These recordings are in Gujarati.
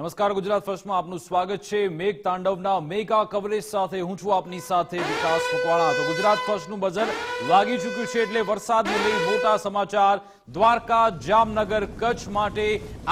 નમસ્કાર, ગુજરાત ફર્સ્ટમાં આપનું સ્વાગત છે. મેઘ તાંડવના મેગા કવરેજ સાથે હું છું આપની સાથે વિકાસ મકવાણા તો ગુજરાત ફર્સ્ટનું બજર વાગી ચૂક્યું છે એટલે વરસાદને લઈ મોટા સમાચાર. દ્વારકા, જામનગર, કચ્છ માટે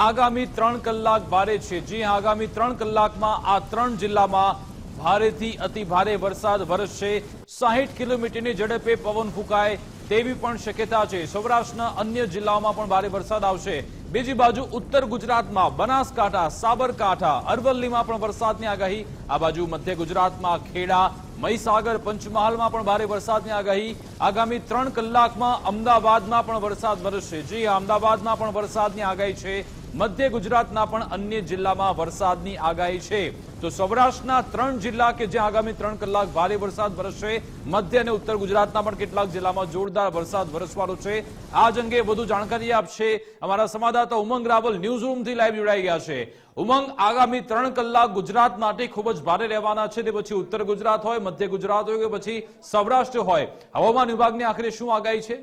આગામી ત્રણ કલાક ભારે છે. જે આગામી ત્રણ કલાકમાં આ ત્રણ જિલ્લામાં ભારેથી અતિ ભારે વરસાદ વરસશે. સાહીઠ કિલોમીટરની ઝડપે પવન ફૂંકાય તેવી પણ શક્યતા છે. સૌરાષ્ટ્રના અન્ય જિલ્લાઓમાં પણ ભારે વરસાદ આવશે. બીજી બાજુ ઉત્તર ગુજરાતમાં બનાસકાંઠા, સાબરકાંઠા, અરવલ્લીમાં પણ વરસાદની આગાહી. આ બાજુ મધ્ય ગુજરાતમાં ખેડા, મહીસાગર, પંચમહાલમાં પણ ભારે વરસાદની આગાહી. આગામી ત્રણ કલાકમાં અમદાવાદમાં પણ વરસાદ વરસશે. જી અમદાવાદમાં પણ વરસાદની આગાહી છે. મધ્ય ગુજરાતના પણ અન્ય જિલ્લામાં વરસાદની આગાહી છે. તો સૌરાષ્ટ્રના ત્રણ જિલ્લા કે જ્યાં આગામી ત્રણ કલાક ભારે વરસાદ વરસશે, મધ્ય અને ઉત્તર ગુજરાતના પણ કેટલાક જિલ્લામાં જોરદાર વરસાદ વરસવાનો છે. આ જ અંગે વધુ જાણકારી આપશે અમારા સંવાદદાતા ઉમંગ રાવલ ન્યૂઝ રૂમથી લાઈવ જોડાઈ ગયા છે. ઉમંગ, આગામી ત્રણ કલાક ગુજરાત માટે ખૂબ જ ભારે રહેવાના છે. તે પછી ઉત્તર ગુજરાત હોય, મધ્ય ગુજરાત હોય કે પછી સૌરાષ્ટ્ર હોય. હવામાન વિભાગની આખરે શું આગાહી છે?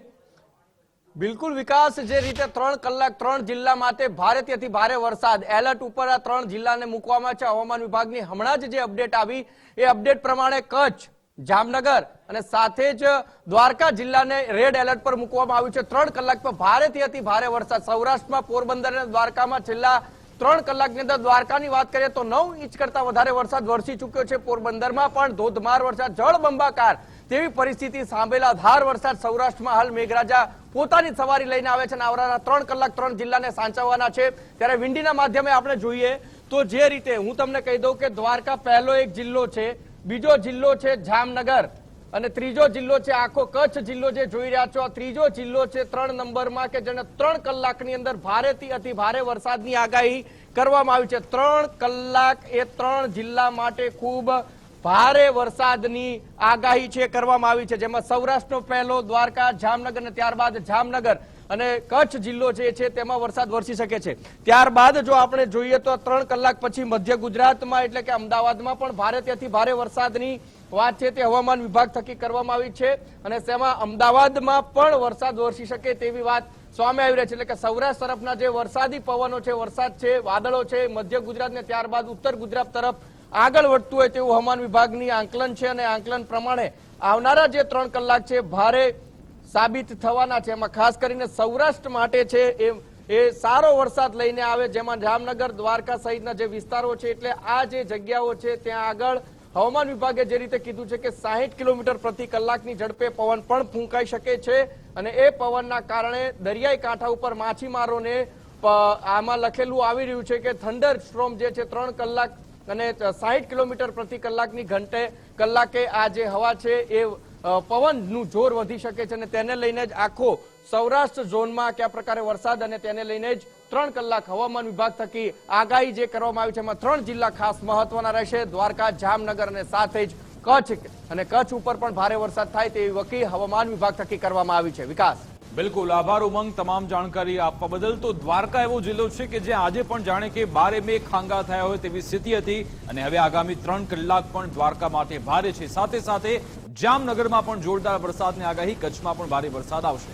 બિલકુલ વિકાસ જે રીતે ત્રણ કલાક ત્રણ જિલ્લા માટે ભારેથી ભારે વરસાદ. એલર્ટ ઉપર આ ત્રણ જિલ્લાને મૂકવામાં છે. હવામાન વિભાગની હમણાં જ જે અપડેટ આવી, એ અપડેટ પ્રમાણે કચ્છ, જામનગર અને સાથે જ દ્વારકા જિલ્લાને રેડ એલર્ટ પર મૂકવામાં આવ્યું છે. ત્રણ કલાક પર ભારેથી અતિ ભારે વરસાદ. સૌરાષ્ટ્રમાં, પોરબંદર અને દ્વારકામાં છેલ્લા ત્રણ કલાકની અંદર દ્વારકાની વાત કરીએ તો નવ ઇંચ કરતા વધારે વરસાદ વરસી ચૂક્યો છે પોરબંદરમાં. પણ ધોધમાર વરસાદ, જળબંબાકાર તેવી પરિસ્થિતિ સાંભળેલા ધાર વરસાદ સૌરાષ્ટ્રમાં હાલ મેઘરાજા પોતાની સવારી લઈને આવે છે અને આવનારા ત્રણ કલાક ત્રણ જિલ્લાને સાંચવવાના છે. ત્યારે વિંડીના માધ્યમે આપણે જોઈએ તો જે રીતે હું તમને કહી દઉં કે દ્વારકા પહેલો એક જિલ્લો છે, બીજો જિલ્લો છે જામનગર અને ત્રીજો જિલ્લો છે આખો કચ્છ જિલ્લો જે જોઈ રહ્યા છો. ત્રીજો જિલ્લો છે ત્રણ નંબરમાં કે જેને ત્રણ કલાકની અંદર ભારેથી અતિ ભારે વરસાદની આગાહી કરવામાં આવી છે. ત્રણ કલાક એ ત્રણ જિલ્લા માટે ખૂબ ભારે વરસાદની આગાહી છે, કરવામાં આવી છે, જેમાં સૌરાષ્ટ્રનો પહેલો, દ્વારકા, જામનગર અને ત્યારબાદ જામનગર અને કચ્છ જિલ્લો જે છે, તેમાં વરસાદ વરસી શકે છે. ત્યારબાદ જો આપણે જોઈએ તો ત્રણ કલાક પછી મધ્ય ગુજરાતમાં, એટલે કે અમદાવાદમાં પણ ભારે, ત્યાંથી ભારે વરસાદની વાત છે, તે હવામાન વિભાગ થકી કરવામાં આવી છે અને તેમાં અમદાવાદમાં પણ વરસાદ વરસી શકે તેવી વાત સામે આવી રહી છે, એટલે કે સૌરાષ્ટ્ર તરફના જે વરસાદી પવનો છે, વરસાદ છે, વાદળો છે, મધ્ય ગુજરાત ને ત્યારબાદ ઉત્તર ગુજરાત તરફ આગળ વધતું હોય તેવું હવામાન વિભાગની આંકલન છે અને આંકલન પ્રમાણે આવનારા જે ત્રણ કલાક છે ભારે સાબિત થવાના છે. એમાં ખાસ કરીને સૌરાષ્ટ્ર માટે છે એ એ સારો વરસાદ લઈને આવે, જેમાં જામનગર, દ્વારકા સહિતના જે વિસ્તારો છે, એટલે આ જે જગ્યાઓ છે, ત્યાં આગળ હવામાન વિભાગે જે રીતે કીધું છે કે સાહીઠ કિલોમીટર પ્રતિ કલાકની ઝડપે પવન પણ ફૂંકાઈ શકે છે અને એ પવનના કારણે દરિયાઈ કાંઠા ઉપર માછીમારોને આમાં લખેલું આવી રહ્યું છે કે થંડર સ્ટ્રોમ જે છે, ત્રણ કલાક અને સાહીઠ કિલોમીટર પ્રતિ કલાકની ઘંટે કલાકે આ જે હવા છે એ પવનનું જોર વધી શકે છે અને તેને લઈને જ આખો સૌરાષ્ટ્ર ઝોનમાં કયા પ્રકારે વરસાદ અને તેને લઈને જ ત્રણ કલાક હવામાન વિભાગ થકી આગાહી જે કરવામાં આવી છે, એમાં ત્રણ જિલ્લા ખાસ મહત્વના રહેશે. દ્વારકા, જામનગર અને સાથે જ કચ્છ. અને કચ્છ ઉપર પણ ભારે વરસાદ થાય તેવી વકી હવામાન વિભાગ થકી કરવામાં આવી છે. વિકાસ. બિલકુલ, આભાર ઉમંગ. તમામ જાણકારી આપવા બદલ તો દ્વારકા એવો જિલ્લો છે કે જ્યાં આજે પણ જાણે કે બારે મે ખાંગા થયા હોય તેવી સ્થિતિ હતી અને હવે આગામી ત્રણ કલાક પણ દ્વારકા માટે ભારે છે. સાથે સાથે જામનગરમાં પણ જોરદાર વરસાદની આગાહી, કચ્છમાં પણ ભારે વરસાદ આવશે.